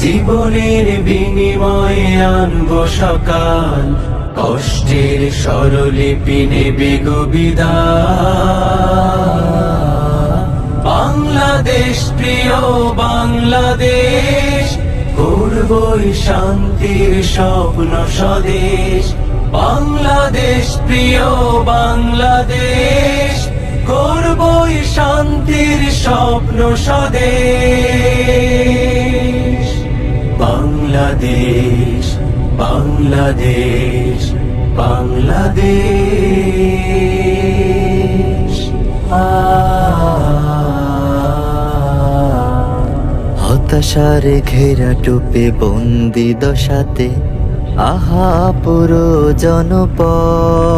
জীবনের বিনিময়ে আনব সকাল, কষ্টের স্বরলিপি নেবে গবিদা। বাংলাদেশ, প্রিয় বাংলাদেশ করবই শান্তির স্বপ্ন স্বদেশ। বাংলাদেশ, প্রিয় বাংলাদেশ করবই শান্তির স্বপ্ন স্বদেশ। বাংলাদেশ বাংলাদেশ বাংলাদেশ। হতাশার ঘেরা টুপে বন্দি দশাতে আহা পুরো জনপদ।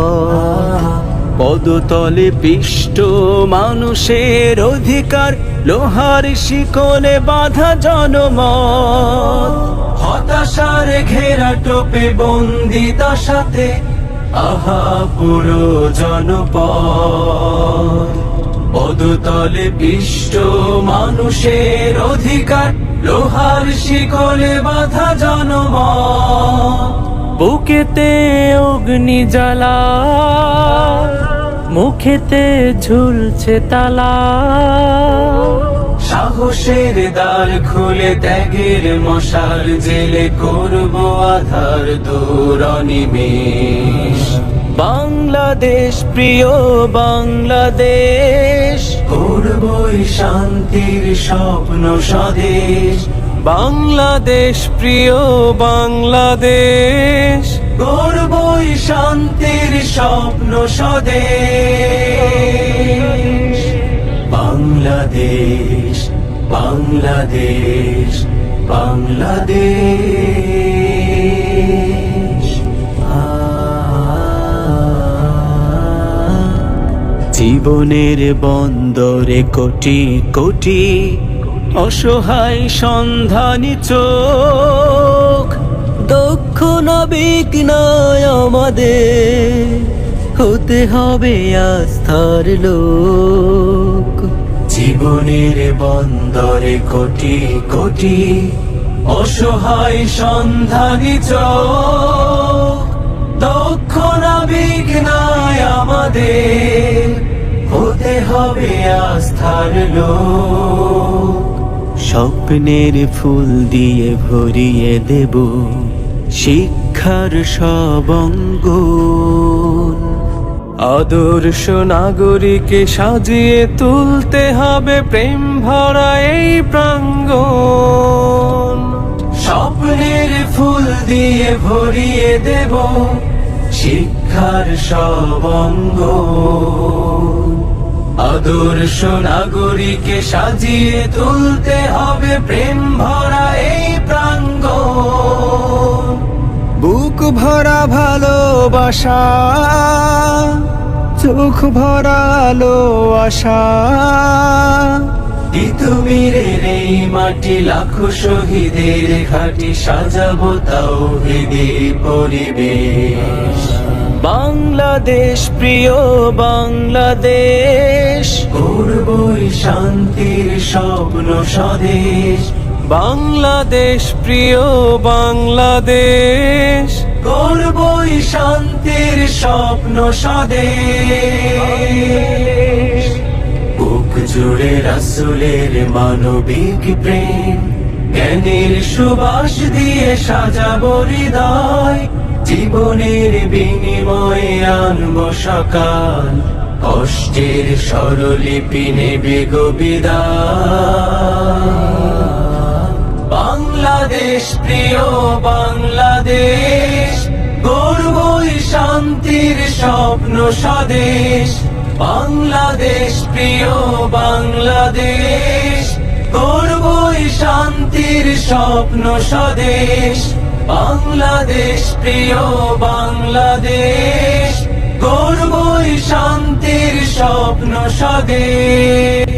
পদতলে পিষ্ট মানুষের অধিকার, লোহার শিকলে বাধা জনম হতাশার ঘেরা টোপে বন্দি দশাতে, আহা পুরো জনপদ। পদতলে পিষ্ট মানুষের অধিকার, লোহার শিকলে বাধা জনমত। বুকেতে অগ্নি জ্বালা, মুখেতে ঝুলছে তালা। সাহসের দ্বার খুলে ত্যাগের মশাল জেলে করব আধার দূর নিমেষ বাংলাদেশ, প্রিয় বাংলাদেশ, করবই শান্তির স্বপ্ন স্বদেশ। বাংলাদেশ প্রিয় বাংলাদেশ। করবই শান্তির স্বপ্ন স্বদেশ। বাংলাদেশ বাংলাদেশ বাংলাদেশ। জীবনের বন্দরে কোটি কোটি অসহায় সন্ধানী চোখ, দক্ষ নাবিক নয় আমাদের। হতে হবে আস্থার লোক। জীবনের বন্দরে কোটি কোটি অসহায় সন্ধানী চোখ, দক্ষ নাবিক নয় আমাদের। হতে হবে আস্থার লোক। স্বপ্নের ফুল দিয়ে ভরিয়ে দেব শিক্ষার সবঙ্গন আদর্শ নাগরিকে সাজিয়ে তুলতে হবে প্রেম ভরা এই প্রাঙ্গণ। স্বপ্নের ফুল দিয়ে ভরিয়ে দেব শিক্ষার সবঙ্গ আদর্শ নাগরিকে সাজিয়ে তুলতে হবে প্রেম ভরা এই প্রাঙ্গ। বুক ভরা ভালোবাসা চোখ ভরা আলো আশা। তিতুমিরের এই মাটি লাখো শহীদের ঘাটি সাজাবো তাও পরিবেশ। বাংলাদেশ প্রিয় বাংলাদেশ। করবই শান্তির স্বপ্ন স্বদেশ। বাংলাদেশ প্রিয় বাংলাদেশ। করবই শান্তির স্বপ্ন স্বদেশ। বুক জুড়ে রাসুলের মানবিক প্রেম। জ্ঞানের সুবাস দিয়ে সাজাবো হৃদয়। জীবনের বিনিময়ে আনব সকাল, কষ্টের স্বরলিপি নেবে গোবিদা বাংলাদেশ, প্রিয় বাংলাদেশ, গর্বই শান্তির স্বপ্ন স্বদেশ। বাংলাদেশ, প্রিয় বাংলাদেশ, গর্বই শান্তির স্বপ্ন স্বদেশ। বাংলাদেশ প্রিয় বাংলাদেশ গর্বই শান্তির স্বপ্ন স্বদেশ।